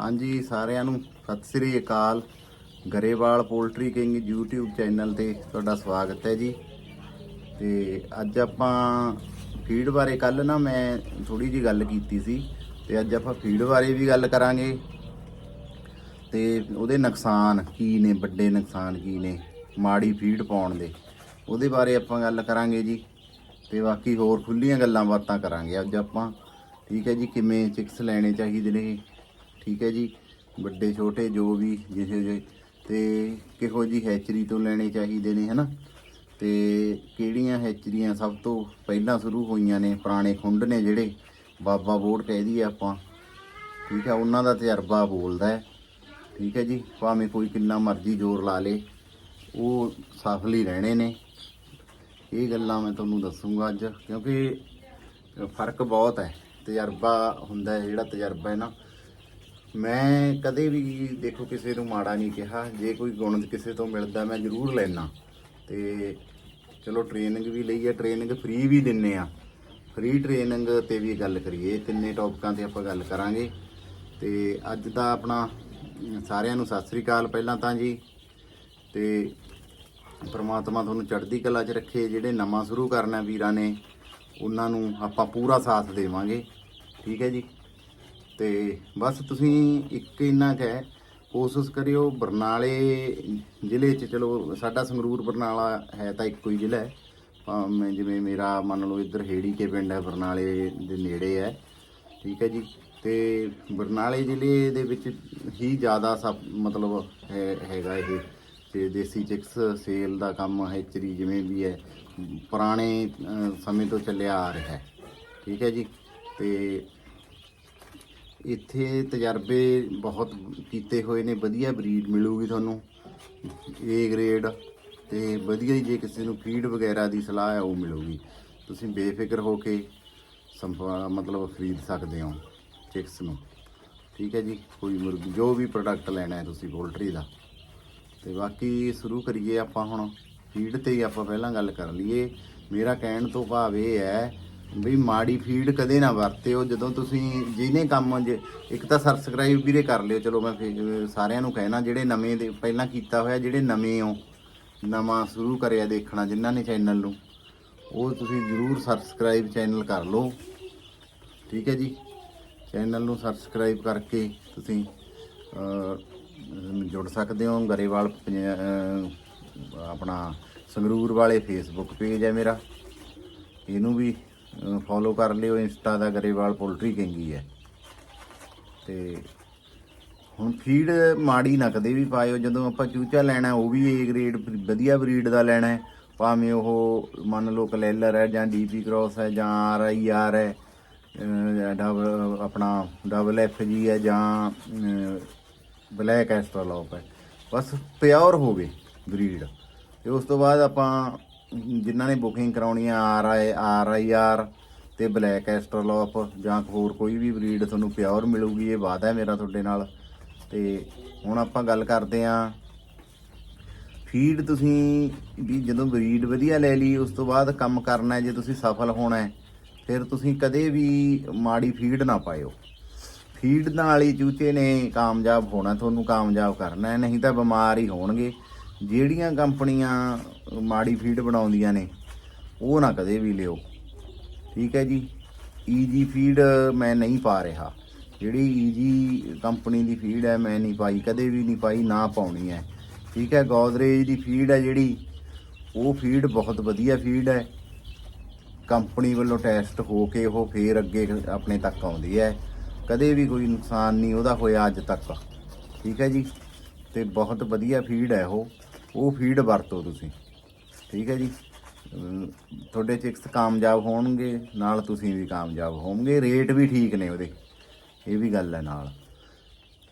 ਹਾਂਜੀ, ਸਾਰਿਆਂ ਨੂੰ ਸਤਿ ਸ੍ਰੀ ਅਕਾਲ। Grewal poultry king YouTube channel ਤੇ ਤੁਹਾਡਾ ਸਵਾਗਤ ਹੈ ਜੀ। ਤੇ ਅੱਜ ਆਪਾਂ ਫੀਡ ਬਾਰੇ, ਕੱਲ ਨਾ ਮੈਂ ਥੋੜੀ ਜੀ ਗੱਲ ਕੀਤੀ ਸੀ ਤੇ ਅੱਜ ਆਪਾਂ ਫੀਡ ਬਾਰੇ ਵੀ ਗੱਲ ਕਰਾਂਗੇ। ਤੇ ਉਹਦੇ ਨੁਕਸਾਨ ਕੀ ਨੇ, ਵੱਡੇ ਨੁਕਸਾਨ ਕੀ ਨੇ, ਮਾੜੀ ਫੀਡ ਪਾਉਣ ਦੇ, ਉਹਦੇ ਬਾਰੇ ਆਪਾਂ ਗੱਲ ਕਰਾਂਗੇ ਜੀ। ਤੇ ਬਾਕੀ ਹੋਰ ਖੁੱਲੀਆਂ ਗੱਲਾਂ ਬਾਤਾਂ ਕਰਾਂਗੇ ਅੱਜ ਆਪਾਂ। ਠੀਕ ਹੈ ਜੀ, ਕਿਵੇਂ ਚਿਕਸ ਲੈਣੇ ਚਾਹੀਦੇ ਨੇ ਠੀਕ ਹੈ ਜੀ, ਵੱਡੇ, ਛੋਟੇ, ਜੋ ਵੀ, ਜਿਹੇ ਜਿਹੇ। ਤੇ ਕਿਹੋ ਜੀ ਹੈਚਰੀ ਤੋਂ ਲੈਣੇ ਚਾਹੀਦੇ ਨੇ, ਹਨਾ? ਤੇ ਕਿਹੜੀਆਂ ਹੈਚਰੀਆਂ ਸਭ ਤੋਂ ਪਹਿਲਾਂ ਸ਼ੁਰੂ ਹੋਈਆਂ ਨੇ, ਪੁਰਾਣੇ ਖੁੰਡ ਨੇ ਜਿਹੜੇ? ਬਾਬਾ ਬੋੜ ਕਹਿ ਦਈਏ ਆਪਾਂ। ਠੀਕ ਹੈ, ਉਹਨਾਂ ਦਾ ਤਜਰਬਾ ਬੋਲਦਾ ਹੈ। ਠੀਕ ਹੈ ਜੀ, ਭਾਵੇਂ ਕੋਈ ਕਿੰਨਾ ਮਰਜ਼ੀ ਜ਼ੋਰ ਲਾ ਲੇ, ਉਹ ਸਫਲ ਹੀ ਰਹਿਣੇ ਨੇ। ਇਹ ਗੱਲਾਂ ਮੈਂ ਤੁਹਾਨੂੰ ਦੱਸੂਗਾ ਅੱਜ, ਕਿਉਂਕਿ ਫ਼ਰਕ ਬਹੁਤ ਹੈ। ਤਜਰਬਾ ਹੁੰਦਾ ਹੈ, ਜਿਹੜਾ ਤਜਰਬਾ ਹੈ ਨਾ ਮੈਂ ਕਦੇ ਵੀ ਦੇਖੋ ਕਿਸੇ ਨੂੰ ਮਾੜਾ ਨਹੀਂ ਕਿਹਾ। ਜੇ ਕੋਈ ਗੁਣ ਕਿਸੇ ਤੋਂ ਮਿਲਦਾ, ਮੈਂ ਜ਼ਰੂਰ ਲੈਣਾ ਤੇ ਚਲੋ ਟ੍ਰੇਨਿੰਗ ਵੀ ਲਈ ਹੈ ਟ੍ਰੇਨਿੰਗ ਫ੍ਰੀ ਵੀ ਦਿੰਨੇ ਆ। ਫ੍ਰੀ ਟ੍ਰੇਨਿੰਗ ਤੇ ਵੀ ਗੱਲ ਕਰੀਏ, ਤਿੰਨੇ ਟੌਪਿਕਾਂ ਤੇ ਆਪਾਂ ਗੱਲ ਕਰਾਂਗੇ। ਤੇ ਅੱਜ ਦਾ ਆਪਣਾ, ਸਾਰਿਆਂ ਨੂੰ ਸਤਿ ਸ੍ਰੀ ਅਕਾਲ ਪਹਿਲਾਂ ਤਾਂ ਜੀ। ਤੇ ਪ੍ਰਮਾਤਮਾ ਤੁਹਾਨੂੰ ਚੜ੍ਹਦੀ ਕਲਾ 'ਚ ਰੱਖੇ, ਜਿਹੜੇ ਨਵਾਂ ਸ਼ੁਰੂ ਕਰਨਾ ਵੀਰਾਂ ਨੇ, ਉਹਨਾਂ ਨੂੰ ਆਪਾਂ ਪੂਰਾ ਸਾਥ ਦੇਵਾਂਗੇ। ਠੀਕ ਹੈ ਜੀ? ਤੇ ਬਸ ਤੁਸੀਂ ਇੱਕ ਇੰਨਾ ਕੁ ਹੈ, ਕੋਸ਼ਿਸ਼ ਕਰਿਓ ਬਰਨਾਲੇ ਜ਼ਿਲ੍ਹੇ 'ਚ, ਚਲੋ ਸਾਡਾ ਸੰਗਰੂਰ ਬਰਨਾਲਾ ਹੈ ਤਾਂ ਇੱਕੋ ਹੀ ਜ਼ਿਲ੍ਹਾ ਹੈ। ਭਾਵੇਂ ਜਿਵੇਂ ਮੇਰਾ ਮੰਨ ਲਓ ਇੱਧਰ ਹੇੜੀ ਕੇ ਪਿੰਡ ਹੈ, ਬਰਨਾਲੇ ਦੇ ਨੇੜੇ ਹੈ। ਠੀਕ ਹੈ ਜੀ, ਤੇ ਬਰਨਾਲੇ ਜ਼ਿਲ੍ਹੇ ਦੇ ਵਿੱਚ ਹੀ ਜ਼ਿਆਦਾ ਸਭ ਮਤਲਬ ਹੈ- ਹੈਗਾ ਇਹ। ਤੇ ਦੇਸੀ ਚਿਕਸ ਸੇਲ ਦਾ ਕੰਮ ਹੈਚਰੀ ਜਿਵੇਂ ਵੀ ਹੈ, ਪੁਰਾਣੇ ਸਮੇਂ ਤੋਂ ਚੱਲਿਆ ਆ ਰਿਹਾ ਹੈ। ਠੀਕ ਹੈ ਜੀ, ਤੇ ਇੱਥੇ ਤਜਰਬੇ ਬਹੁਤ ਕੀਤੇ ਹੋਏ ਨੇ, ਵਧੀਆ ਬਰੀਡ ਮਿਲੂਗੀ ਤੁਹਾਨੂੰ ਏ ਗ੍ਰੇਡ ਤੇ ਵਧੀਆ ਹੀ ਜੇ ਕਿਸੇ ਨੂੰ ਫੀਡ ਵਗੈਰਾ ਦੀ ਸਲਾਹ ਹੈ ਉਹ ਮਿਲੂਗੀ। ਤੁਸੀਂ ਬੇਫਿਕਰ ਹੋ ਕੇ ਸੰਭਾ ਮਤਲਬ ਖਰੀਦ ਸਕਦੇ ਹੋ ਚਿਕਸ ਨੂੰ। ਠੀਕ ਹੈ ਜੀ, ਕੋਈ ਮੁਰਗੀ, ਜੋ ਵੀ ਪ੍ਰੋਡਕਟ ਲੈਣਾ ਹੈ ਤੁਸੀਂ ਪੋਲਟਰੀ ਦਾ। ਤੇ ਬਾਕੀ ਸ਼ੁਰੂ ਕਰੀਏ ਆਪਾਂ ਹੁਣ ਫੀਡ ਤੇ ਹੀ ਆਪਾਂ ਪਹਿਲਾਂ ਗੱਲ ਕਰ ਲਈਏ। ਮੇਰਾ ਕਹਿਣ ਤੋਂ ਭਾਵ ਇਹ ਹੈ ਵੀ ਮਾੜੀ ਫੀਡ ਕਦੇ ਨਾ ਵਰਤਿਓ, ਜਦੋਂ ਤੁਸੀਂ ਜਿਹਨੇ ਕੰਮ ਜੇ, ਇੱਕ ਤਾਂ ਸਬਸਕ੍ਰਾਈਬ ਵੀਰੇ ਕਰ ਲਿਓ, ਚਲੋ ਮੈਂ ਫਿਰ ਸਾਰਿਆਂ ਨੂੰ ਕਹਿਣਾ, ਜਿਹੜੇ ਨਵੇਂ ਦੇ, ਪਹਿਲਾਂ ਕੀਤਾ ਹੋਇਆ, ਜਿਹੜੇ ਨਵੇਂ ਹੋ, ਨਵਾਂ ਸ਼ੁਰੂ ਕਰਿਆ ਦੇਖਣਾ, ਜਿਨ੍ਹਾਂ ਨੇ ਚੈਨਲ ਨੂੰ, ਉਹ ਤੁਸੀਂ ਜਰੂਰ ਸਬਸਕ੍ਰਾਈਬ ਚੈਨਲ ਕਰ ਲਓ। ਠੀਕ ਹੈ ਜੀ? ਚੈਨਲ ਨੂੰ ਸਬਸਕ੍ਰਾਈਬ ਕਰਕੇ ਤੁਸੀਂ ਜੁੜ ਸਕਦੇ ਹੋ। ਗਰੇਵਾਲ ਪੰਜ- ਆਪਣਾ ਸੰਗਰੂਰ ਵਾਲੇ ਫੇਸਬੁੱਕ ਪੇਜ ਹੈ ਮੇਰਾ। ਇਹਨੂੰ ਵੀ ਫੋਲੋ ਕਰ ਲਿਓ, ਇੰਸਟਾ ਦਾ ਗਰੇਵਾਲ ਪੋਲਟਰੀ ਕਿੰਗੀ ਹੈ। ਤੇ ਹੁਣ ਫੀਡ ਮਾੜੀ ਨਾ ਕਦੇ ਵੀ ਪਾਇਓ, ਜਦੋਂ ਆਪਾਂ ਚੂਚਾ ਲੈਣਾ ਉਹ ਵੀ ਏ ਗ੍ਰੇਡ ਵਧੀਆ ਬਰੀਡ ਦਾ ਲੈਣਾ ਭਾਵੇਂ ਉਹ ਮੰਨ ਲਓ ਕਲੈਲਰ ਹੈ, ਜਾਂ ਡੀਪੀ ਕ੍ਰਾਸ ਹੈ, ਜਾਂ ਆਰ ਆਈ ਆਰ ਹੈ ਡਬਲ ਆਪਣਾ ਡਬਲ ਐਫ ਜੀ ਹੈ, ਜਾਂ ਬਲੈਕ ਐਸਟਰਲੋਪ ਹੈ, ਬਸ ਪਿਓਰ ਹੋਵੇ ਬਰੀਡ ਤੇ ਉਸ ਤੋਂ ਬਾਅਦ ਆਪਾਂ ਜਿਨ੍ਹਾਂ ਨੇ ਬੁਕਿੰਗ ਕਰਾਉਣੀ ਆ, R I R I R ਤੇ ਬਲੈਕ ਐਸਟਰਲੋਪ ਜਾਂ ਹੋਰ ਕੋਈ ਵੀ ਬਰੀਡ ਤੁਹਾਨੂੰ ਪਿਓਰ ਮਿਲੂਗੀ, ਇਹ ਵਾਅਦਾ ਹੈ ਮੇਰਾ ਤੁਹਾਡੇ ਨਾਲ। ਤੇ ਹੁਣ ਆਪਾਂ ਗੱਲ ਕਰਦੇ ਆਂ ਫੀਡ ਤੁਸੀਂ ਵੀ ਜਦੋਂ ਬਰੀਡ ਵਧੀਆ ਲੈ ਲਈ, ਉਸ ਤੋਂ ਬਾਅਦ ਕੰਮ ਕਰਨਾ ਹੈ, ਜੇ ਤੁਸੀਂ ਸਫਲ ਹੋਣਾ ਹੈ, ਫਿਰ ਤੁਸੀਂ ਕਦੇ ਵੀ ਮਾੜੀ ਫੀਡ ਨਾ ਪਾਇਓ। ਫੀਡ ਨਾਲ ਹੀ ਚੂਚੇ ਨੇ ਕਾਮਯਾਬ ਹੋਣਾ, ਤੁਹਾਨੂੰ ਕਾਮਯਾਬ ਕਰਨਾ ਹੈ, ਨਹੀਂ ਤਾਂ ਬਿਮਾਰ ਹੀ ਹੋਣਗੇ। ਜਿਹੜੀਆਂ ਕੰਪਨੀਆਂ ਮਾੜੀ ਫੀਡ ਬਣਾਉਂਦੀਆਂ ਨੇ, ਉਹ ਨਾ ਕਦੇ ਵੀ ਲਿਓ। ਠੀਕ ਹੈ ਜੀ? ਈਜੀ ਫੀਡ ਮੈਂ ਨਹੀਂ ਪਾ ਰਿਹਾ। ਜਿਹੜੀ ਈਜੀ ਕੰਪਨੀ ਦੀ ਫੀਡ ਹੈ, ਮੈਂ ਨਹੀਂ ਪਾਈ, ਕਦੇ ਵੀ ਨਹੀਂ ਪਾਈ, ਨਾ ਪਾਉਣੀ ਹੈ। ਠੀਕ ਹੈ? ਗੋਦਰੇਜ ਦੀ ਫੀਡ ਹੈ ਜਿਹੜੀ, ਉਹ ਫੀਡ ਬਹੁਤ ਵਧੀਆ ਫੀਡ ਹੈ। ਕੰਪਨੀ ਵੱਲੋਂ ਟੈਸਟ ਹੋ ਕੇ ਉਹ ਫੇਰ ਅੱਗੇ ਆਪਣੇ ਤੱਕ ਆਉਂਦੀ ਹੈ। ਕਦੇ ਵੀ ਕੋਈ ਨੁਕਸਾਨ ਨਹੀਂ ਉਹਦਾ ਹੋਇਆ ਅੱਜ ਤੱਕ। ਠੀਕ ਹੈ ਜੀ? ਤੇ ਬਹੁਤ ਵਧੀਆ ਫੀਡ ਹੈ ਉਹ। ਉਹ ਫੀਡ ਵਰਤੋ ਤੁਸੀਂ। ਠੀਕ ਹੈ ਜੀ। ਤੁਹਾਡੇ ਚਿਕਸ ਕਾਮਯਾਬ ਹੋਣਗੇ, ਨਾਲ ਤੁਸੀਂ ਵੀ ਕਾਮਯਾਬ ਹੋਵੋਗੇ। ਰੇਟ ਵੀ ਠੀਕ ਨੇ ਉਹਦੇ। ਇਹ ਵੀ ਗੱਲ ਹੈ ਨਾਲ।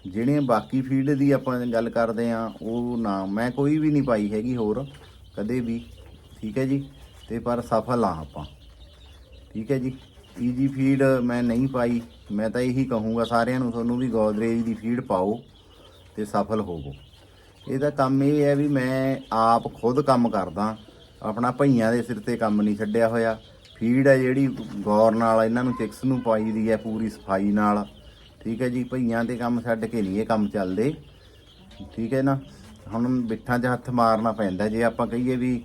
ਜਿਹੜੀਆਂ ਬਾਕੀ ਫੀਡ ਦੀ ਆਪਾਂ ਗੱਲ ਕਰਦੇ ਆ ਉਹ ਨਾ, ਮੈਂ ਕੋਈ ਵੀ ਨਹੀਂ ਪਾਈ ਹੈਗੀ ਹੋਰ, ਕਦੇ ਵੀ। ਠੀਕ ਹੈ ਜੀ। ਤੇ ਪਰ ਸਫਲ ਆ ਆਪਾਂ। ਠੀਕ ਹੈ ਜੀ। ਈਜੀ ਫੀਡ ਮੈਂ ਨਹੀਂ ਪਾਈ। ਮੈਂ ਤਾਂ ਇਹੀ ਕਹੂੰਗਾ ਸਾਰਿਆਂ ਨੂੰ, ਤੁਹਾਨੂੰ ਵੀ ਗੋਦਰੇਜ ਦੀ ਫੀਡ ਪਾਓ ਤੇ ਸਫਲ ਹੋਵੋ। ਇਹਦਾ ਕੰਮ ਇਹ ਹੈ ਵੀ ਮੈਂ ਆਪ ਖੁਦ ਕੰਮ ਕਰਦਾ। ਆਪਣਾ ਭਈਆਂ ਦੇ ਸਿਰ ਤੇ ਕੰਮ ਨਹੀਂ ਛੱਡਿਆ ਹੋਇਆ। ਫੀਡ ਹੈ ਜਿਹੜੀ ਗੌਰ ਨਾਲ ਇਹਨਾਂ ਨੂੰ ਚਿਕਸ ਨੂੰ ਪਾਈ ਦੀ ਹੈ, ਪੂਰੀ ਸਫ਼ਾਈ ਨਾਲ। ਠੀਕ ਹੈ ਜੀ, ਭਈਆਂ ਦੇ ਕੰਮ ਛੱਡ ਕੇ ਨਹੀਂ ਇਹ ਕੰਮ ਚੱਲਦੇ। ਠੀਕ ਹੈ ਨਾ? ਹੁਣ ਬਿੱਠਾਂ 'ਚ ਹੱਥ ਮਾਰਨਾ ਪੈਂਦਾ ਜੇ ਆਪਾਂ ਕਹੀਏ ਵੀ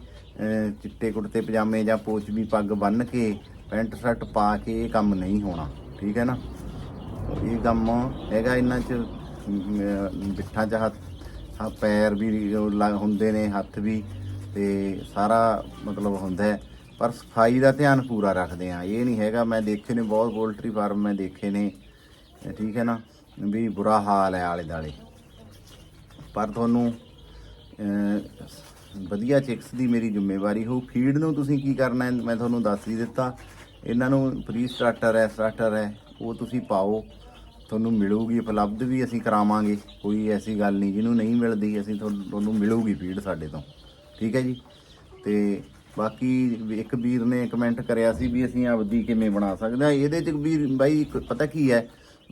ਚਿੱਟੇ ਕੁੜਤੇ, ਪਜਾਮੇ ਜਾਂ ਪੋਚਵੀ ਪੱਗ ਬੰਨ੍ਹ ਕੇ ਪੈਂਟ, ਸ਼ਰਟ ਪਾ ਕੇ ਇਹ ਕੰਮ ਨਹੀਂ ਹੋਣਾ। ਠੀਕ ਹੈ ਨਾ? ਇਹ ਕੰਮ ਹੈਗਾ ਇਹਨਾਂ 'ਚ ਬਿੱਠਾਂ 'ਚ ਹੱਥ ਪੈਰ ਵੀ ਲ- ਹੁੰਦੇ ਨੇ, ਹੱਥ ਵੀ। ਤੇ ਸਾਰਾ ਮਤਲਬ ਹੁੰਦਾ ਹੈ। ਪਰ ਸਫ਼ਾਈ ਦਾ ਧਿਆਨ ਪੂਰਾ ਰੱਖਦੇ ਆ ਇਹ ਨਹੀਂ ਹੈਗਾ, ਮੈਂ ਦੇਖੇ ਨੇ ਬਹੁਤ ਪੋਲਟਰੀ ਫਾਰਮ ਮੈਂ ਦੇਖੇ ਨੇ। ਠੀਕ ਹੈ ਨਾ? ਵੀ ਬੁਰਾ ਹਾਲ ਹੈ ਆਲੇ ਦਾਲੇ ਪਰ ਤੁਹਾਨੂੰ ਵਧੀਆ ਚਿਕਸ ਦੀ ਮੇਰੀ ਜ਼ਿੰਮੇਵਾਰੀ ਹੋ ਫੀਡ ਨੂੰ ਤੁਸੀਂ ਕੀ ਕਰਨਾ ਹੈ? ਮੈਂ ਤੁਹਾਨੂੰ ਦੱਸ ਹੀ ਦਿੱਤਾ। ਇਹਨਾਂ ਨੂੰ ਪ੍ਰੀ ਸਟਾਰਟਰ ਹੈ ਸਟਾਰਟਰ ਹੈ। ਉਹ ਤੁਸੀਂ ਪਾਓ। ਤੁਹਾਨੂੰ ਮਿਲੂਗੀ, ਉਪਲਬਧ ਵੀ ਅਸੀਂ ਕਰਾਵਾਂਗੇ। ਕੋਈ ਐਸੀ ਗੱਲ ਨਹੀਂ, ਜਿਹਨੂੰ ਨਹੀਂ ਮਿਲਦੀ, ਅਸੀਂ ਤੁਹਾਨੂੰ ਤੁਹਾਨੂੰ ਮਿਲੂਗੀ ਫੀਡ ਸਾਡੇ ਤੋਂ। ਠੀਕ ਹੈ ਜੀ। ਤੇ ਬਾਕੀ ਇੱਕ ਵੀਰ ਨੇ ਕਮੈਂਟ ਕਰਿਆ ਸੀ ਵੀ ਅਸੀਂ ਆਪਦੀ ਕਿਵੇਂ ਬਣਾ ਸਕਦੇ ਹਾਂ। ਇਹਦੇ ਚ ਵੀਰ, ਬਾਈ, ਇੱਕ ਪਤਾ ਕੀ ਹੈ?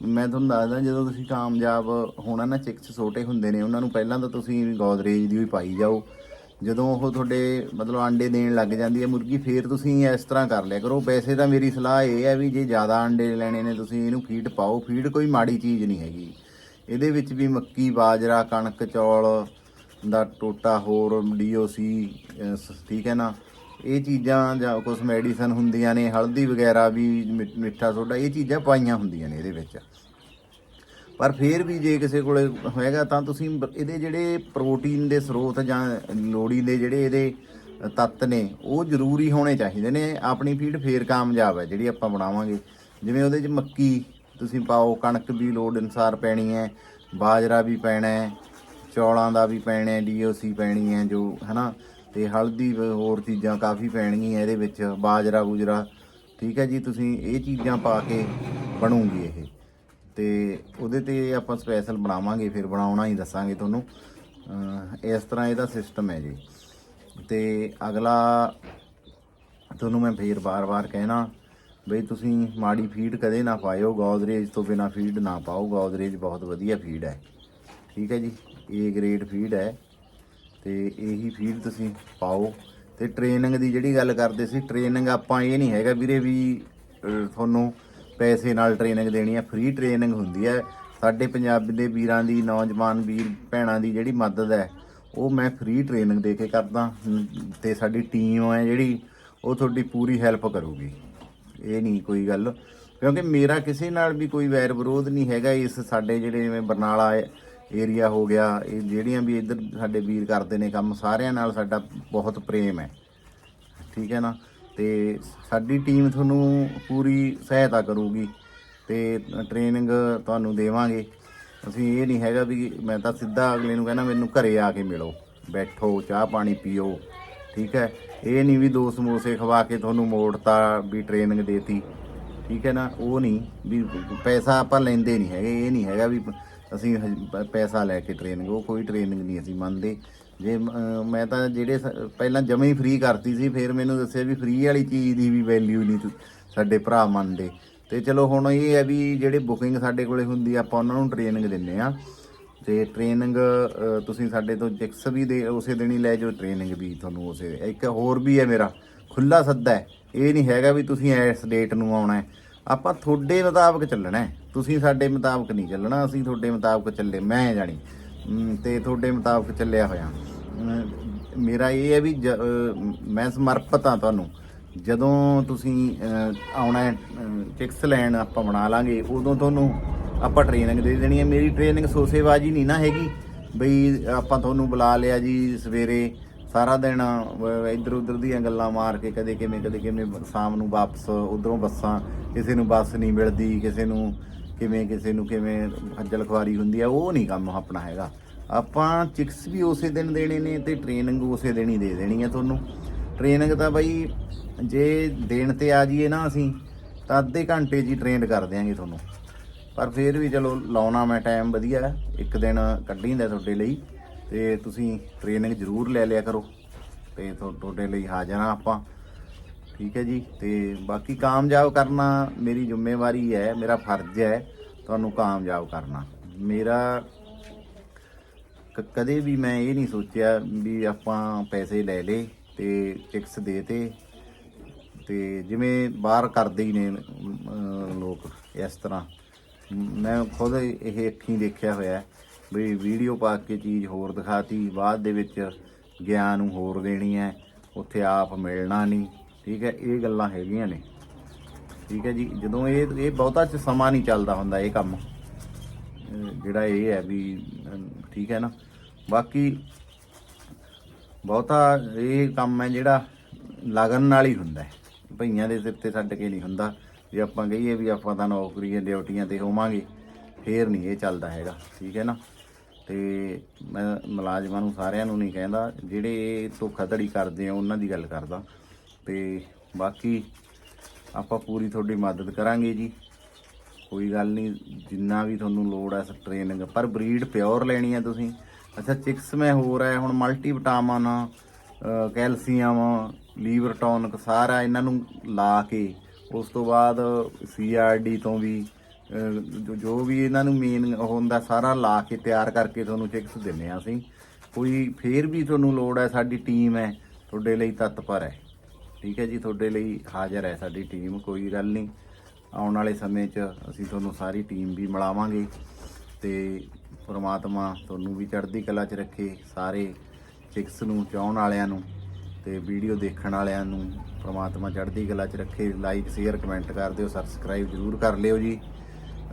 ਮੈਂ ਤੁਹਾਨੂੰ ਦੱਸਦਾ, ਜਦੋਂ ਤੁਸੀਂ ਕਾਮਯਾਬ ਹੋਣਾ ਨਾ ਚਿਕਸ ਛੋਟੇ ਹੁੰਦੇ ਨੇ, ਉਹਨਾਂ ਨੂੰ ਪਹਿਲਾਂ ਤਾਂ ਤੁਸੀਂ ਗੋਦਰੇਜ ਦੀ ਵੀ ਪਾਈ ਜਾਓ। ਜਦੋਂ ਉਹ ਤੁਹਾਡੇ ਮਤਲਬ ਆਂਡੇ ਦੇਣ ਲੱਗ ਜਾਂਦੀ ਹੈ ਮੁਰਗੀ, ਫੇਰ ਤੁਸੀਂ ਇਸ ਤਰ੍ਹਾਂ ਕਰ ਲਿਆ ਕਰੋ। ਵੈਸੇ ਤਾਂ ਮੇਰੀ ਸਲਾਹ ਇਹ ਹੈ ਵੀ ਜੇ ਜ਼ਿਆਦਾ ਆਂਡੇ ਲੈਣੇ ਨੇ, ਤੁਸੀਂ ਇਹਨੂੰ ਫੀਡ ਪਾਓ। ਫੀਡ ਕੋਈ ਮਾੜੀ ਚੀਜ਼ ਨਹੀਂ ਹੈਗੀ। ਇਹਦੇ ਵਿੱਚ ਵੀ ਮੱਕੀ, ਬਾਜਰਾ, ਕਣਕ, ਚੌਲ ਦਾ ਟੋਟਾ ਹੋਰ ਡੀਓਸੀ ਠੀਕ ਹੈ ਨਾ? ਇਹ ਚੀਜ਼ਾਂ ਜਾਂ ਕੁਝ ਮੈਡੀਸਨ ਹੁੰਦੀਆਂ ਨੇ, ਹਲਦੀ ਵਗੈਰਾ ਵੀ ਮਿ- ਮਿੱਠਾ ਸੋਡਾ, ਇਹ ਚੀਜ਼ਾਂ ਪਾਈਆਂ ਹੁੰਦੀਆਂ ਨੇ ਇਹਦੇ ਵਿੱਚ। ਪਰ ਫਿਰ ਵੀ ਜੇ ਕਿਸੇ ਕੋਲੇ ਹੋਏਗਾ ਤਾਂ ਤੁਸੀਂ ਇਹਦੇ ਜਿਹੜੇ ਪ੍ਰੋਟੀਨ ਦੇ ਸਰੋਤ ਜਾਂ ਲੋੜੀ ਦੇ ਜਿਹੜੇ ਇਹਦੇ ਤੱਤ ਨੇ, ਉਹ ਜ਼ਰੂਰੀ ਹੋਣੇ ਚਾਹੀਦੇ ਨੇ। ਆਪਣੀ ਫੀਡ ਫੇਰ ਕਾਮਯਾਬ ਹੈ, ਜਿਹੜੀ ਆਪਾਂ ਬਣਾਵਾਂਗੇ। ਜਿਵੇਂ ਉਹਦੇ 'ਚ ਮੱਕੀ, ਤੁਸੀਂ ਪਾਓ, ਕਣਕ ਵੀ ਲੋੜ ਅਨਸਾਰ ਪੈਣੀ ਹੈ, ਬਾਜਰਾ ਵੀ ਪੈਣਾ ਹੈ। ਚੌਲਾਂ ਦਾ ਵੀ ਪੈਣਾ ਹੈ ਡੀਓਸੀ ਪੈਣੀ ਹੈ ਜੋ, ਹਨਾ? ਤੇ ਹਲਦੀ ਹੋਰ ਚੀਜ਼ਾਂ ਕਾਫੀ ਪੈਣਗੀਆਂ ਇਹਦੇ ਵਿੱਚ, ਬਾਜਰਾ ਗੁਜਰਾ ਠੀਕ ਹੈ ਜੀ, ਤੁਸੀਂ ਇਹ ਚੀਜ਼ਾਂ ਪਾ ਕੇ ਬਣੂਗੀ ਇਹ। ਤੇ ਉਹਦੇ ਤੇ ਆਪਾਂ ਸਪੈਸ਼ਲ ਬਣਾਵਾਂਗੇ, ਫਿਰ ਬਣਾਉਣਾ ਹੀ ਦੱਸਾਂਗੇ ਤੁਹਾਨੂੰ। ਇਸ ਤਰ੍ਹਾਂ ਇਹਦਾ ਸਿਸਟਮ ਹੈ ਜੀ। ਤੇ ਅਗਲਾ, ਤੁਹਾਨੂੰ ਮੈਂ ਫੇਰ ਬਾਰ-ਬਾਰ ਕਹਿਣਾ, ਬਈ ਤੁਸੀਂ ਮਾੜੀ ਫੀਡ ਕਦੇ ਨਾ ਪਾਇਓ, ਗੋਦਰੇਜ ਤੋਂ ਬਿਨਾ ਫੀਡ ਨਾ ਪਾਓ। ਗੋਦਰੇਜ ਬਹੁਤ ਵਧੀਆ ਫੀਡ ਹੈ। ਠੀਕ ਹੈ ਜੀ। ਏ ਗ੍ਰੇਡ ਫੀਡ ਹੈ ਤੇ ਇਹੀ ਫੀਡ ਤੁਸੀਂ ਪਾਓ ਤੇ ਟ੍ਰੇਨਿੰਗ ਦੀ ਜਿਹੜੀ ਗੱਲ ਕਰਦੇ ਸੀ ਟ੍ਰੇਨਿੰਗ ਆਪਾਂ ਇਹ ਨਹੀਂ ਹੈਗਾ ਵੀਰੇ ਵੀ ਤੁਹਾਨੂੰ ਪੈਸੇ ਨਾਲ ਟ੍ਰੇਨਿੰਗ ਦੇਣੀ ਹੈ ਫ੍ਰੀ ਟ੍ਰੇਨਿੰਗ ਹੁੰਦੀ ਹੈ। ਸਾਡੇ ਪੰਜਾਬ ਦੇ ਵੀਰਾਂ ਦੀ ਨੌਜਵਾਨ ਵੀਰ ਭੈਣਾਂ ਦੀ ਜਿਹੜੀ ਮਦਦ ਹੈ ਉਹ ਮੈਂ ਫ੍ਰੀ ਟ੍ਰੇਨਿੰਗ ਦੇ ਕੇ ਕਰਦਾ। ਹਮ, ਤੇ ਸਾਡੀ ਟੀਮ ਹੈ ਜਿਹੜੀ ਉਹ ਤੁਹਾਡੀ ਪੂਰੀ ਹੈਲਪ ਕਰੂਗੀ। ਇਹ ਨਹੀਂ ਕੋਈ ਗੱਲ ਕਿਉਂਕਿ ਮੇਰਾ ਕਿਸੇ ਨਾਲ ਵੀ ਕੋਈ ਵੈਰ ਵਿਰੋਧ ਨਹੀਂ ਹੈਗਾ ਇਸ ਸਾਡੇ ਜਿਹੜੇ ਜਿਵੇਂ ਬਰਨਾਲਾ ਏਰੀਆ ਹੋ ਗਿਆ, ਇਹ ਜਿਹੜੀਆਂ ਵੀ ਇੱਧਰ ਸਾਡੇ ਵੀਰ ਕਰਦੇ ਨੇ ਕੰਮ, ਸਾਰਿਆਂ ਨਾਲ ਸਾਡਾ ਬਹੁਤ ਪ੍ਰੇਮ ਹੈ। ਠੀਕ ਹੈ ਨਾ? ਤੇ ਸਾਡੀ ਟੀਮ ਤੁਹਾਨੂੰ ਪੂਰੀ ਸਹਾਇਤਾ ਕਰੂਗੀ ਤੇ ਟ੍ਰੇਨਿੰਗ ਤੁਹਾਨੂੰ ਦੇਵਾਂਗੇ। ਅਸੀਂ ਇਹ ਨਹੀਂ ਹੈਗਾ ਵੀ ਮੈਂ ਤਾਂ ਸਿੱਧਾ ਅਗਲੇ ਨੂੰ ਕਹਿੰਦਾ ਮੈਨੂੰ ਘਰੇ ਆ ਕੇ ਮਿਲੋ, ਬੈਠੋ, ਚਾਹ ਪਾਣੀ ਪੀਓ। ਠੀਕ ਹੈ? ਇਹ ਨਹੀਂ ਵੀ ਦੋ ਸਮੋਸੇ ਖਵਾ ਕੇ ਤੁਹਾਨੂੰ ਮੋੜਤਾ ਵੀ ਟ੍ਰੇਨਿੰਗ ਦੇਤੀ। ਠੀਕ ਹੈ ਨਾ? ਉਹ ਨਹੀਂ ਵੀ ਪੈਸਾ ਆਪਾਂ ਲੈਂਦੇ ਨਹੀਂ ਹੈਗੇ, ਇਹ ਨਹੀਂ ਹੈਗਾ ਵੀ ਅਸੀਂ ਹਜ- ਪੈਸਾ ਲੈ ਕੇ ਟ੍ਰੇਨਿੰਗ ਉਹ ਕੋਈ ਟ੍ਰੇਨਿੰਗ ਨਹੀਂ ਅਸੀਂ ਮੰਨਦੇ। ਜੇ ਅਹ, ਮੈਂ ਤਾਂ ਜਿਹੜੇ ਸ- ਪਹਿਲਾਂ ਜਮੇ ਹੀ ਫ੍ਰੀ ਕਰਤੀ ਸੀ ਫਿਰ ਮੈਨੂੰ ਦੱਸਿਆ ਵੀ ਫ੍ਰੀ ਵਾਲੀ ਚੀਜ਼ ਦੀ ਵੀ ਵੈਲਿਊ ਨਹੀਂ ਤੁ- ਸਾਡੇ ਭਰਾ ਮੰਨਦੇ। ਤੇ ਚਲੋ ਹੁਣ ਇਹ ਹੈ ਵੀ ਜਿਹੜੇ ਬੁਕਿੰਗ ਸਾਡੇ ਕੋਲੇ ਹੁੰਦੀ ਆ, ਆਪਾਂ ਉਹਨਾਂ ਨੂੰ ਟ੍ਰੇਨਿੰਗ ਦਿੰਨੇ ਆ। ਤੇ ਟ੍ਰੇਨਿੰਗ ਤੁਸੀਂ ਸਾਡੇ ਤੋਂ ਜਿਕਸ ਵੀ ਦੇ ਉਸੇ ਦਿਨ ਹੀ ਲੈ ਜਾਓ ਟ੍ਰੇਨਿੰਗ ਵੀ ਤੁਹਾਨੂੰ ਉਸੇ ਇੱਕ ਹੋਰ ਵੀ ਹੈ ਮੇਰਾ ਖੁੱਲਾ ਸੱਦਾ ਹੈ। ਇਹ ਨਹੀਂ ਹੈਗਾ ਵੀ ਤੁਸੀਂ ਇਸ ਡੇਟ ਨੂੰ ਆਉਣਾ ਹੈ। ਆਪਾਂ ਤੁਹਾਡੇ ਮੁਤਾਬਕ ਚੱਲਣਾ ਹੈ। ਤੁਸੀਂ ਸਾਡੇ ਮੁਤਾਬਕ ਨਹੀਂ ਚੱਲਣਾ ਅਸੀਂ ਤੁਹਾਡੇ ਮੁਤਾਬਕ ਚੱਲੇ ਮੈਂ ਜਾਣੀ। ਅਮ, ਤੇ ਤੁਹਾਡੇ ਮੁਤਾਬਕ ਚੱਲਿਆ ਹੋਇਆ। ਮੇਰਾ ਇਹ ਹੈ ਵੀ ਜ- ਮੈਂ ਸਮਰਪਿਤ ਹਾਂ ਤੁਹਾਨੂੰ। ਜਦੋਂ ਤੁਸੀਂ ਆਉਣਾ ਹੈ ਲੈਣ ਆਪਾਂ ਬਣਾ ਲਾਂਗੇ ਉਦੋਂ ਤੁਹਾਨੂੰ ਆਪਾਂ ਟ੍ਰੇਨਿੰਗ ਦੇ ਦੇਣੀ ਹੈ। ਮੇਰੀ ਟ੍ਰੇਨਿੰਗ ਸੋਸੇਬਾਜ਼ੀ ਨਹੀਂ ਨਾ ਹੈਗੀ ਬਈ ਆਪਾਂ ਤੁਹਾਨੂੰ ਬੁਲਾ ਲਿਆ ਜੀ ਸਵੇਰੇ ਸਾਰਾ ਦਿਨ ਇੱਧਰ ਉੱਧਰ ਦੀਆਂ ਗੱਲਾਂ ਮਾਰ ਕੇ ਕਦੇ ਕਿਵੇਂ ਕਦੇ ਕਿਵੇਂ ਸ਼ਾਮ ਨੂੰ ਵਾਪਸ ਉਧਰੋਂ ਬੱਸਾਂ ਕਿਸੇ ਨੂੰ ਬੱਸ ਨਹੀਂ ਮਿਲਦੀ ਕਿਸੇ ਨੂੰ ਕਿਵੇਂ ਕਿਸੇ ਨੂੰ ਕਿਵੇਂ ਖੱਜਲ ਖਵਾਰੀ ਹੁੰਦੀ ਆ, ਉਹ ਨਹੀਂ ਕੰਮ ਆਪਣਾ ਹੈਗਾ। ਆਪਾਂ ਚਿਕਸ ਵੀ ਉਸੇ ਦਿਨ ਦੇਣੇ ਨੇ ਤੇ ਟ੍ਰੇਨਿੰਗ ਉਸੇ ਦਿਨ ਹੀ ਦੇ ਦੇਣੀ ਹੈ ਤੁਹਾਨੂੰ। ਟ੍ਰੇਨਿੰਗ ਤਾਂ ਬਾਈ ਜੇ ਦੇਣ ਤੇ ਆ ਜਾਈਏ ਨਾ ਅਸੀਂ, ਤਾਂ ਅੱਧੇ ਘੰਟੇ 'ਚ ਹੀ ਟ੍ਰੇਨਡ ਕਰ ਦਿਆਂਗੇ ਤੁਹਾਨੂੰ। ਪਰ ਫਿਰ ਵੀ ਚਲੋ, ਲਾਉਣਾ ਮੈਂ ਟਾਈਮ ਵਧੀਆ ਇੱਕ ਦਿਨ ਕੱਢੀਂਦਾ ਤੁਹਾਡੇ ਲਈ, ਤੇ ਤੁਸੀਂ ਟ੍ਰੇਨਿੰਗ ਜ਼ਰੂਰ ਲੈ ਲਿਆ ਕਰੋ। ਤੇ ਤੁਹਾਡੇ ਲਈ ਹਾਜ਼ਰ ਹਾਂ ਆਪਾਂ। ਠੀਕ ਹੈ ਜੀ। ਤੇ ਬਾਕੀ ਕਾਮਯਾਬ ਕਰਨਾ ਮੇਰੀ ਜ਼ਿੰਮੇਵਾਰੀ ਹੈ, ਮੇਰਾ ਫਰਜ਼ ਹੈ ਤੁਹਾਨੂੰ ਕਾਮਯਾਬ ਕਰਨਾ। ਮੇਰਾ ਕ- ਕਦੇ ਵੀ ਮੈਂ ਇਹ ਨਹੀਂ ਸੋਚਿਆ ਵੀ ਆਪਾਂ ਪੈਸੇ ਲੈ ਲੇ ਤੇ ਟਿਕਸ ਦੇ ਤੇ। ਤੇ ਜਿਵੇਂ ਬਾਹਰ ਕਰਦੇ ਹੀ ਨੇ ਲੋਕ ਇਸ ਤਰ੍ਹਾਂ। ਮੈਂ ਖੁਦ ਇਹ ਅੱਖੀਂ ਦੇਖਿਆ ਹੋਇਆ ਵੀ ਵੀਡੀਓ ਪਾ ਕੇ ਚੀਜ਼ ਹੋਰ ਦਿਖਾਤੀ, ਬਾਅਦ ਦੇ ਵਿੱਚ ਗਿਆਨ ਨੂੰ ਹੋਰ ਦੇਣੀ ਹੈ, ਉੱਥੇ ਆਪ ਮਿਲਣਾ ਨਹੀਂ। ਠੀਕ ਹੈ, ਇਹ ਗੱਲਾਂ ਹੈਗੀਆਂ ਨੇ। ਠੀਕ ਹੈ ਜੀ, ਜਦੋਂ ਇਹ ਇਹ ਬਹੁਤਾ ਚ ਸਮਾਂ ਨਹੀਂ ਚੱਲਦਾ ਹੁੰਦਾ ਇਹ ਕੰਮ। ਜਿਹੜਾ ਇਹ ਹੈ ਵੀ ਠੀਕ ਹੈ ਨਾ। ਬਾਕੀ ਬਹੁਤਾ ਇਹ ਕੰਮ ਹੈ ਜਿਹੜਾ ਲਗਨ ਨਾਲ ਹੀ ਹੁੰਦਾ ਹੈ। ਭਈਆਂ ਦੇ ਸਿਰ ਤੇ ਛੱਡ ਕੇ ਨਹੀਂ ਹੁੰਦਾ। ਜੇ ਆਪਾਂ ਕਹੀਏ ਵੀ ਆਪਾਂ ਤਾਂ ਨੌਕਰੀਆਂ, ਡਿਊਟੀਆਂ ਤੇ ਹੋਵਾਂਗੇ, ਫੇਰ ਨਹੀਂ ਇਹ ਚੱਲਦਾ ਹੈਗਾ। ਠੀਕ ਹੈ ਨਾ। ਤੇ ਮੈਂ ਮੁਲਾਜ਼ਮਾਂ ਨੂੰ ਸਾਰਿਆਂ ਨੂੰ ਨਹੀਂ ਕਹਿੰਦਾ, ਜਿਹੜੇ ਇਹ ਧੋਖਾਧੜੀ ਕਰਦੇ ਆ, ਉਹਨਾਂ ਦੀ ਗੱਲ ਕਰਦਾ। ਤੇ ਬਾਕੀ ਆਪਾਂ ਪੂਰੀ ਤੁਹਾਡੀ ਮਦਦ ਕਰਾਂਗੇ ਜੀ। ਕੋਈ ਗੱਲ ਨਹੀਂ, ਜਿੰਨਾ ਵੀ ਤੁਹਾਨੂੰ ਲੋੜ ਹੈ ਟ੍ਰੇਨਿੰਗ ਪਰ ਬਰੀਡ ਪਿਓਰ ਲੈਣੀ ਹੈ ਤੁਸੀਂ। ਅੱਛਾ ਚਿਕਸ ਮੈਂ ਹੋਰ ਹੈ, ਹੁਣ multi vitamin calcium liver tonic ਸਾਰਾ ਇਹਨਾਂ ਨੂੰ ਲਾ ਕੇ, ਉਸ ਤੋਂ ਬਾਅਦ ਸੀਆਰਡੀ ਤੋਂ ਵੀ ਜੋ- ਜੋ ਵੀ ਇਹਨਾਂ ਨੂੰ ਮੇਨ ਹੁੰਦਾ, ਸਾਰਾ ਲਾ ਕੇ ਤਿਆਰ ਕਰਕੇ ਤੁਹਾਨੂੰ ਚਿਕਸ ਦਿੰਨੇ ਆ ਅਸੀਂ। ਕੋਈ ਫੇਰ ਵੀ ਤੁਹਾਨੂੰ ਲੋੜ ਹੈ, ਸਾਡੀ ਟੀਮ ਹੈ, ਤੁਹਾਡੇ ਲਈ ਤਤਪਰ ਹੈ। ਠੀਕ ਹੈ ਜੀ, ਤੁਹਾਡੇ ਲਈ ਹਾਜ਼ਰ ਹੈ ਸਾਡੀ ਟੀਮ, ਕੋਈ ਗੱਲ ਨਹੀਂ। ਆਉਣ ਵਾਲੇ ਸਮੇਂ 'ਚ ਅਸੀਂ ਤੁਹਾਨੂੰ ਸਾਰੀ ਟੀਮ ਵੀ ਮਿਲਾਵਾਂਗੇ ਤੇ ਪਰਮਾਤਮਾ ਤੁਹਾਨੂੰ ਵੀ ਚੜ੍ਹਦੀ ਕਲਾ 'ਚ ਰੱਖੇ, ਸਾਰੇ ਚਿਕਸ ਨੂੰ, ਚਾਹਣ ਵਾਲਿਆਂ ਨੂੰ ਤੇ ਵੀਡੀਓ ਦੇਖਣ ਵਾਲਿਆਂ ਨੂੰ ਪਰਮਾਤਮਾ ਚੜ੍ਹਦੀ ਕਲਾ 'ਚ ਰੱਖੇ। ਲਾਈਕ ਸ਼ੇਅਰ ਕਮੈਂਟ ਕਰ ਦਿਓ ਸਬਸਕ੍ਰਾਈਬ ਜਰੂਰ ਕਰ ਲਿਓ ਜੀ।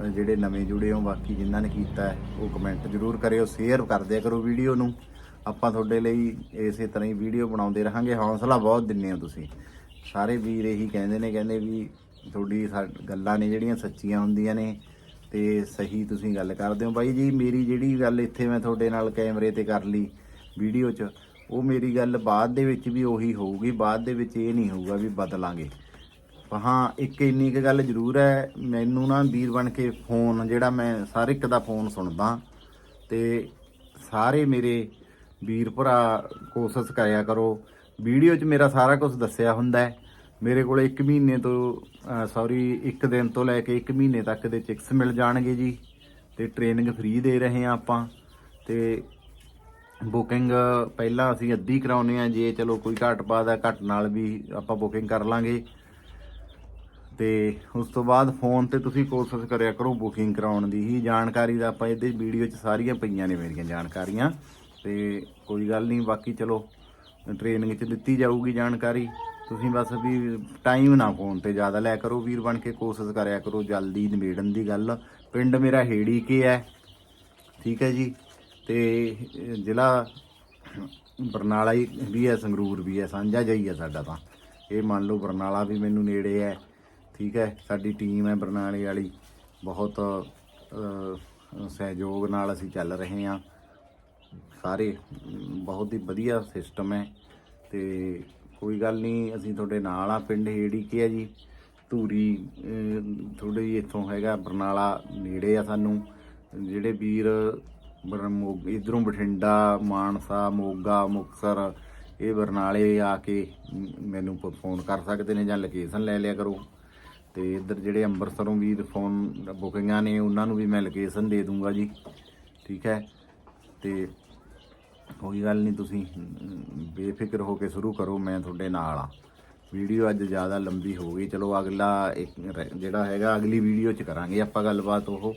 ਜਿਹੜੇ ਨਵੇਂ ਜੁੜੇ ਹੋ, ਬਾਕੀ ਜਿਨ੍ਹਾਂ ਨੇ ਕੀਤਾ ਉਹ ਕਮੈਂਟ ਜਰੂਰ ਕਰਿਓ ਸ਼ੇਅਰ ਕਰ ਦਿਆ ਕਰੋ ਵੀਡੀਓ ਨੂੰ। ਆਪਾਂ ਤੁਹਾਡੇ ਲਈ ਇਸੇ ਤਰ੍ਹਾਂ ਹੀ ਵੀਡੀਓ ਬਣਾਉਂਦੇ ਰਹਾਂਗੇ। ਹੌਸਲਾ ਬਹੁਤ ਦਿੰਨੇ ਹੋ ਤੁਸੀਂ। ਸਾਰੇ ਵੀਰ ਇਹੀ ਕਹਿੰਦੇ ਨੇ, ਕਹਿੰਦੇ ਵੀ ਤੁਹਾਡੀ ਸਾ- ਗੱਲਾਂ ਨੇ ਜਿਹੜੀਆਂ ਸੱਚੀਆਂ ਹੁੰਦੀਆਂ ਨੇ ਤੇ ਸਹੀ ਤੁਸੀਂ ਗੱਲ ਕਰਦੇ ਹੋ। ਬਾਈ ਜੀ, ਮੇਰੀ ਜਿਹੜੀ ਗੱਲ ਇੱਥੇ ਮੈਂ ਤੁਹਾਡੇ ਨਾਲ ਕੈਮਰੇ ਤੇ ਕਰ ਲਈ ਵੀਡੀਓ 'ਚ, ਉਹ ਮੇਰੀ ਗੱਲ ਬਾਅਦ ਦੇ ਵਿੱਚ ਵੀ ਉਹੀ ਹੋਊਗੀ, ਬਾਅਦ ਦੇ ਵਿੱਚ ਇਹ ਨਹੀਂ ਹੋਊਗਾ ਵੀ ਬਦਲਾਂਗੇ। ਹਾਂ, ਇੱਕ ਇੰਨੀ ਕੁ ਗੱਲ ਜ਼ਰੂਰ ਹੈ, ਮੈਨੂੰ ਨਾ ਵੀਰ ਬਣ ਕੇ ਫੋਨ, ਜਿਹੜਾ ਮੈਂ ਹਰ ਇੱਕ ਦਾ ਫੋਨ ਸੁਣਦਾ ਤੇ ਸਾਰੇ ਮੇਰੇ ਵੀਰ ਭਰਾ ਕੋਸ਼ਿਸ਼ ਕਰਿਆ ਕਰੋ। ਵੀਡੀਓ 'ਚ ਮੇਰਾ ਸਾਰਾ ਕੁਝ ਦੱਸਿਆ ਹੁੰਦਾ ਹੈ। ਮੇਰੇ ਕੋਲ 1 ਮਹੀਨੇ ਤੋਂ ਸੌਰੀ 1 ਦਿਨ ਤੋਂ ਲੈ ਕੇ 1 ਮਹੀਨੇ ਤੱਕ ਦੇ ਚਿਕਸ ਮਿਲ ਜਾਣਗੇ ਜੀ। ਤੇ ਟ੍ਰੇਨਿੰਗ ਫ੍ਰੀ ਦੇ ਰਹੇ ਹਾਂ ਆਪਾਂ। ਤੇ ਬੁਕਿੰਗ ਪਹਿਲਾਂ ਅਸੀਂ ਅੱਧੀ ਕਰਾਉਨੇ ਆ ਜੇ ਚਲੋ ਕੋਈ ਘੱਟ ਪਾਦਾ ਘੱਟ ਨਾਲ ਵੀ ਆਪਾਂ ਬੁਕਿੰਗ ਕਰ ਲਾਂਗੇ। ਤੇ ਉਸ ਤੋਂ ਬਾਅਦ ਫੋਨ ਤੇ ਤੁਸੀਂ ਕੋਸ਼ਿਸ਼ ਕਰਿਆ ਕਰੋ ਬੁਕਿੰਗ ਕਰਾਉਣ ਦੀ। ਹੀ ਜਾਣਕਾਰੀ ਦਾ ਆਪਾਂ ਇਹਦੇ ਵੀਡੀਓ 'ਚ ਸਾਰੀਆਂ ਪਈਆਂ ਨੇ ਮੇਰੀਆਂ ਜਾਣਕਾਰੀਆਂ। ਤੇ ਕੋਈ ਗੱਲ ਨਹੀਂ, ਬਾਕੀ ਚਲੋ ਟ੍ਰੇਨਿੰਗ 'ਚ ਦਿੱਤੀ ਜਾਊਗੀ ਜਾਣਕਾਰੀ। ਤੁਸੀਂ ਬਸ ਵੀ ਟਾਈਮ ਨਾ ਫੋਨ ਤੇ ਜ਼ਿਆਦਾ ਲੈ ਕਰੋ ਵੀਰ ਬਣ ਕੇ, ਕੋਸ਼ਿਸ਼ ਕਰਿਆ ਕਰੋ ਜਲਦੀ ਨਿਬੇੜਨ ਦੀ ਗੱਲ। ਪਿੰਡ ਮੇਰਾ ਹੇੜੀ ਕੇ ਹੈ, ਠੀਕ ਹੈ ਜੀ। ਤੇ ਜ਼ਿਲ੍ਹਾ ਬਰਨਾਲਾ ਹੀ ਵੀ ਹੈ, ਸੰਗਰੂਰ ਵੀ ਹੈ, ਸਾਂਝਾ ਜਾਈ ਹੈ ਸਾਡਾ ਤਾਂ। ਇਹ ਮੰਨ ਲਓ ਬਰਨਾਲਾ ਵੀ ਮੈਨੂੰ ਨੇੜੇ ਹੈ, ਠੀਕ ਹੈ। ਸਾਡੀ ਟੀਮ ਹੈ ਬਰਨਾਲੇ ਵਾਲੀ। ਬਹੁਤ ਸਹਿਯੋਗ ਨਾਲ ਅਸੀਂ ਚੱਲ ਰਹੇ ਹਾਂ। ਸਾਰੇ, ਬਹੁਤ ਹੀ ਵਧੀਆ ਸਿਸਟਮ ਹੈ। ਤੇ ਕੋਈ ਗੱਲ ਨਹੀਂ, ਅਸੀਂ ਤੁਹਾਡੇ ਨਾਲ ਆ, ਪਿੰਡ ਹੇੜੀ ਕੇ ਆ ਜੀ। ਧੂਰੀ ਥੋੜੇ ਜਿਹੀ ਇੱਥੋਂ ਹੈਗਾ, ਬਰਨਾਲਾ ਨੇੜੇ ਆ ਸਾਨੂੰ। ਜਿਹੜੇ ਵੀਰ ਇਧਰੋਂ ਬਠਿੰਡਾ, ਮਾਨਸਾ, ਮੋਗਾ, ਮੁਕਤਸਰ, ਇਹ ਬਰਨਾਲੇ ਆ ਕੇ ਮੈਨੂੰ ਫੋਨ ਕਰ ਸਕਦੇ ਨੇ ਜਾਂ ਲੋਕੇਸ਼ਨ ਲੈ ਲਿਆ ਕਰੋ। ਤੇ ਇੱਧਰ ਜਿਹੜੇ ਅੰਮ੍ਰਿਤਸਰੋਂ ਵੀਰ ਫੋਨ ਬੁਕਿੰਗਾਂ ਨੇ, ਉਹਨਾਂ ਨੂੰ ਵੀ ਮੈਂ ਲੋਕੇਸ਼ਨ ਦੇ ਦੂੰਗਾ ਜੀ। ਠੀਕ ਹੈ? ਤੇ ਕੋਈ ਗੱਲ ਨਹੀਂ, ਤੁਸੀਂ ਬੇਫਿਕਰ ਹੋ ਕੇ ਸ਼ੁਰੂ ਕਰੋ, ਮੈਂ ਤੁਹਾਡੇ ਨਾਲ ਆ। ਵੀਡੀਓ ਅੱਜ ਜ਼ਿਆਦਾ ਲੰਬੀ ਹੋ ਗਈ। ਚਲੋ, ਅਗਲਾ ਇੱਕ ਜਿਹੜਾ ਹੈਗਾ, ਅਗਲੀ ਵੀਡੀਓ 'ਚ ਕਰਾਂਗੇ ਆਪਾਂ ਗੱਲਬਾਤ ਉਹ।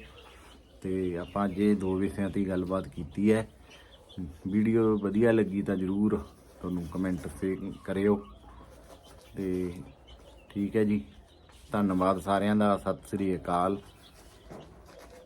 ਤੇ ਆਪਾਂ ਜੇ ਦੋ ਵਿਸ਼ਿਆਂ ਤੇ ਗੱਲਬਾਤ ਕੀਤੀ ਹੈ। ਵੀਡੀਓ ਵਧੀਆ ਲੱਗੀ ਤਾਂ ਜਰੂਰ ਤੁਹਾਨੂੰ ਕਮੈਂਟ ਸੇ ਕਰਿਓ। ਤੇ ਠੀਕ ਹੈ ਜੀ। ਧੰਨਵਾਦ ਸਾਰਿਆਂ ਦਾ। ਸਤਿ ਸ੍ਰੀ ਅਕਾਲ।